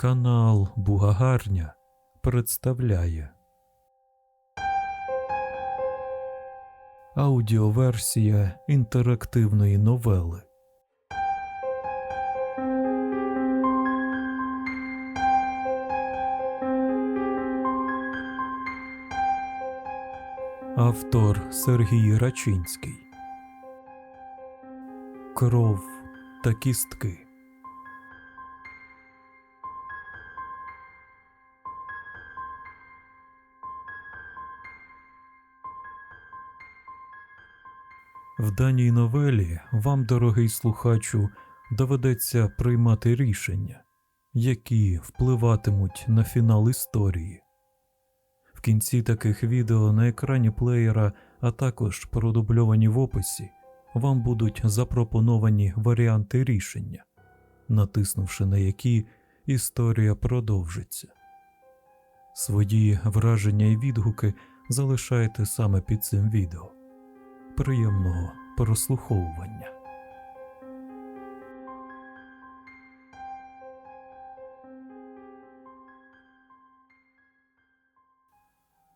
Канал Бугагарня представляє. Аудіоверсія інтерактивної новели. Автор Сергій Рачинський Кров та кістки В даній новелі вам, дорогий слухачу, доведеться приймати рішення, які впливатимуть на фінал історії. В кінці таких відео на екрані плеєра, а також продубльовані в описі, вам будуть запропоновані варіанти рішення, натиснувши на які історія продовжиться. Свої враження і відгуки залишайте саме під цим відео приємного прослуховування.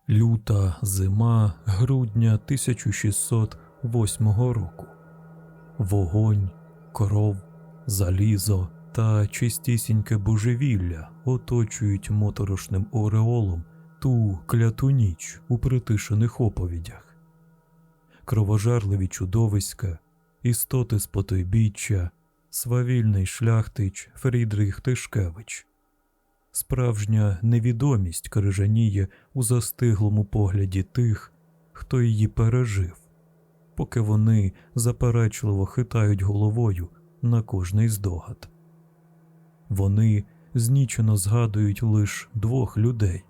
Люта зима грудня 1608 року. Вогонь, кров, залізо та чистісіньке божевілля оточують моторошним ореолом ту кляту ніч у притишених оповідях кровожерливі чудовиська, істоти з потойбіччя, свавільний шляхтич Фрідріх Тишкевич. Справжня невідомість крижаніє у застиглому погляді тих, хто її пережив, поки вони заперечливо хитають головою на кожний здогад. Вони знічено згадують лише двох людей,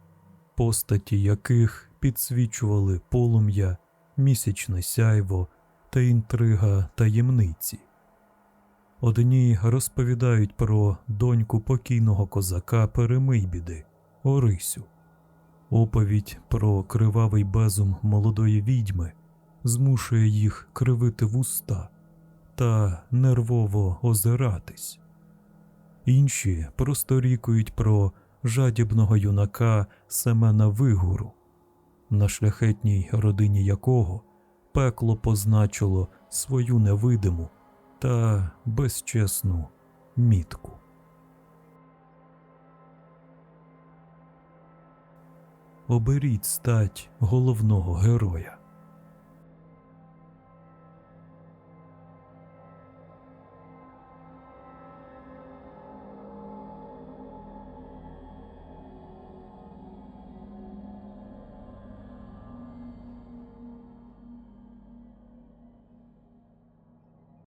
постаті яких підсвічували полум'я місячне сяйво та інтрига таємниці. Одні розповідають про доньку покійного козака Перемийбіди Орисю, оповідь про кривавий безум молодої відьми змушує їх кривити вуста та нервово озиратись. Інші просторікують про жадібного юнака Семена Вигуру, на шляхетній родині якого пекло позначило свою невидиму та безчесну мітку. Оберіть стать головного героя.